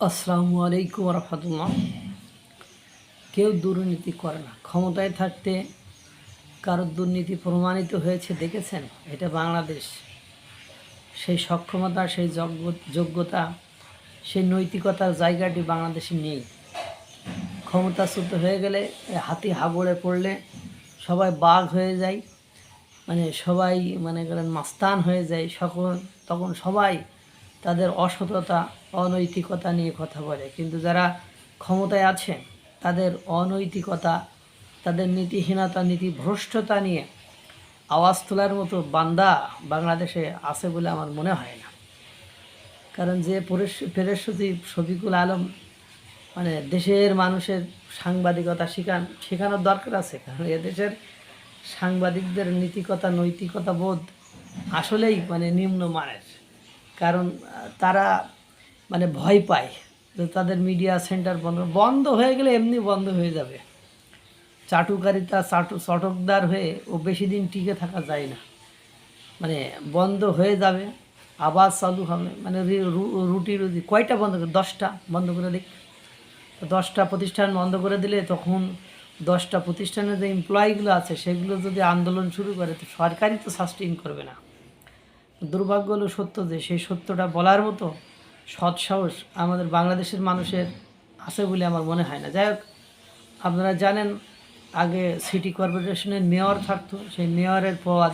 আসসালামু আলাইকুম রহমতুল্লাহ কেউ দুর্নীতি করে না। ক্ষমতায় থাকতে কারও দুর্নীতি প্রমাণিত হয়েছে, দেখেছেন? এটা বাংলাদেশ। সেই সক্ষমতা, সেই যোগ্য- যোগ্যতা, সেই নৈতিকতার জায়গাটি বাংলাদেশে নেই। ক্ষমতাচ্যুত হয়ে গেলে হাতি হাবড়ে পড়লে সবাই বাঘ হয়ে যায় মানে সবাই মানে করেন মাস্তান হয়ে যায়, সকল তখন সবাই তাদের অসততা অনৈতিকতা নিয়ে কথা বলে। কিন্তু যারা ক্ষমতায় আছে, তাদের অনৈতিকতা, তাদের নীতিহীনতা নীতি ভ্রষ্টতা নিয়ে আওয়াজ তোলার মতো বান্দা বাংলাদেশে আছে বলে আমার মনে হয় না। কারণ যে ফেরেশ্বতী শফিকুল আলম মানে দেশের মানুষের সাংবাদিকতা শেখান, শেখানোর দরকার আছে। কারণ এদেশের সাংবাদিকদের নীতিকতা, নৈতিকতা বোধ আসলেই মানে নিম্নমানের। কারণ তারা মানে ভয় পায় যে তাদের মিডিয়া সেন্টার বন্ধ। বন্ধ হয়ে গেলে এমনি বন্ধ হয়ে যাবে। চাটুকারিতা, চাটু, চটকদার হয়ে ও বেশি দিন টিকে থাকা যায় না। মানে বন্ধ হয়ে যাবে আবার চালু হবে মানে রুটি রুটি, কয়টা বন্ধ করে, দশটা বন্ধ করে দিক। দশটা প্রতিষ্ঠান বন্ধ করে দিলে তখন দশটা প্রতিষ্ঠানের যে এমপ্লয়িগুলো আছে, সেগুলো যদি আন্দোলন শুরু করে, তো সরকারই তো সাস্টেইন করবে না। দুর্ভাগ্য হলো সত্য যে, সেই সত্যটা বলার মতো সৎ সাহস আমাদের বাংলাদেশের মানুষের আছে বলে আমার মনে হয় না। যাই হোক, আপনারা জানেন, আগে সিটি কর্পোরেশনের মেয়র থাকতো, সেই মেয়রের পদ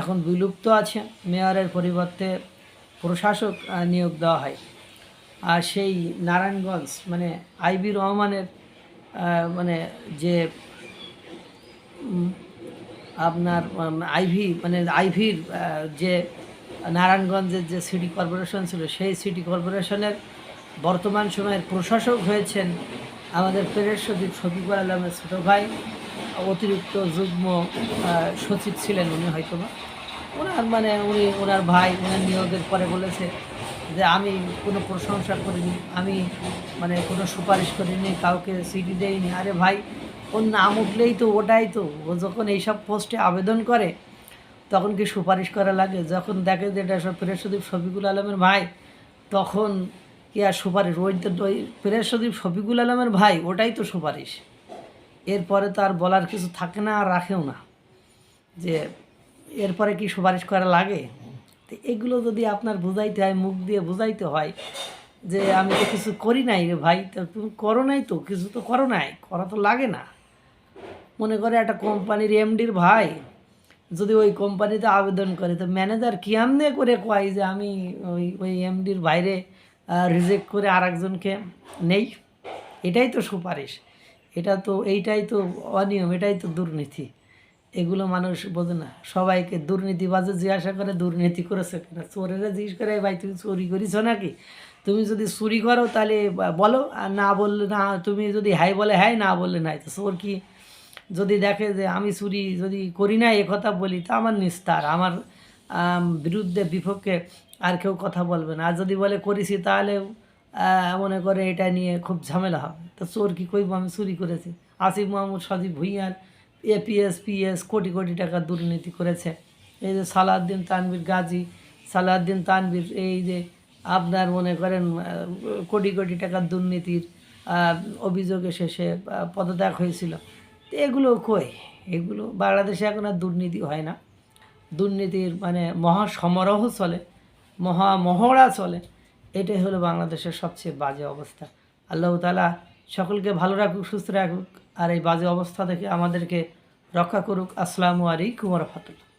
এখন বিলুপ্ত আছে। মেয়রের পরিবর্তে প্রশাসক নিয়োগ দেওয়া হয়। আর সেই নারায়ণগঞ্জ মানে আইবি রহমানের মানে যে আপনার আইভি মানে আইভির যে নারায়ণগঞ্জের যে সিটি কর্পোরেশন ছিল, সেই সিটি কর্পোরেশনের বর্তমান সময়ের প্রশাসক হয়েছেন আমাদের পেরেশ্বদীপ শফিকুল আলমের ছোটো ভাই। অতিরিক্ত যুগ্ম সচিব ছিলেন উনি হয়তো বা ওনার মানে উনি, ওনার ভাই ওনার নিয়োগের পরে বলেছে যে আমি কোনো প্রশংসা করিনি, আমি মানে কোনো সুপারিশ করিনি, কাউকে সিটি দেইনি। আরে ভাই, ওর নাম উঠলেই তো ওটাই তো। ও যখন এইসব পোস্টে আবেদন করে তখন কি সুপারিশ করা লাগে? যখন দেখে যে এটা সব প্রেসদীপ শফিকুল আলমের ভাই, তখন কি আর সুপারিশ? ওই ওই প্রেসদীপ শফিকুল আলমের ভাই, ওটাই তো সুপারিশ। এরপরে তো আর বলার কিছু থাকে না, আর রাখেও না। যে এরপরে কি সুপারিশ করা লাগে? তো এগুলো যদি আপনার বুঝাইতে হয়, মুখ দিয়ে বুঝাইতে হয়, যে আমি তো কিছু করি নাই রে ভাই, তো তুমি করো নাই তো, কিছু তো করো নাই, করা তো লাগে না। মনে করে একটা কোম্পানির এমডির ভাই যদি ওই কোম্পানিতে আবেদন করে, তো ম্যানেজার কি আমনে করে কয় যে আমি ওই ওই এমডির বাইরে রিজেক্ট করে আর একজনকে নেই? এটাই তো সুপারিশ। এটা তো, এইটাই তো অনিয়ম, এটাই তো দুর্নীতি। এগুলো মানুষ বোঝে না। সবাইকে দুর্নীতি দুর্নীতিবাজে জিজ্ঞাসা করে দুর্নীতি করেছে কিনা? চোরেরা জিজ্ঞেস করে, ভাই, তুমি চুরি করেছ নাকি? তুমি যদি চুরি করো তাহলে বলো। আর না বললে না, তুমি যদি হাই বলে হ্যাঁ না বললে নাই। তো চোর কি যদি দেখে যে আমি চুরি যদি করি না এ কথা বলি, তা আমার নিস্তার। আমার বিরুদ্ধে, বিপক্ষে আর কেউ কথা বলবে না। আর যদি বলে করেছি, তাহলে মনে করে এটা নিয়ে খুব ঝামেলা হবে। তো চোর কি কইব আমি চুরি করেছি? আসিফ মাহমুদ, সজীব ভুইয়ার, এপিএস, পিএস, কোটি কোটি টাকা দুর্নীতি করেছে। এই যে সালাউদ্দিন তানভীর গাজী, সালাউদ্দিন তানভীর, এই যে আপনার মনে করেন কোটি কোটি টাকার দুর্নীতির অভিযোগে শেষে পদত্যাগ হয়েছিল। তো এগুলো কই? এগুলো বাংলাদেশে এখন আর দুর্নীতি হয় না। দুর্নীতির মানে মহা সমারোহ চলে, মহা মহড়া চলে। এটাই হলো বাংলাদেশের সবচেয়ে বাজে অবস্থা। আল্লাহ তালা সকলকে ভালো রাখুক, সুস্থ রাখুক, আর এই বাজে অবস্থা থেকে আমাদেরকে রক্ষা করুক। আসসালামু আলাইকুম রহমতুল্লাহ।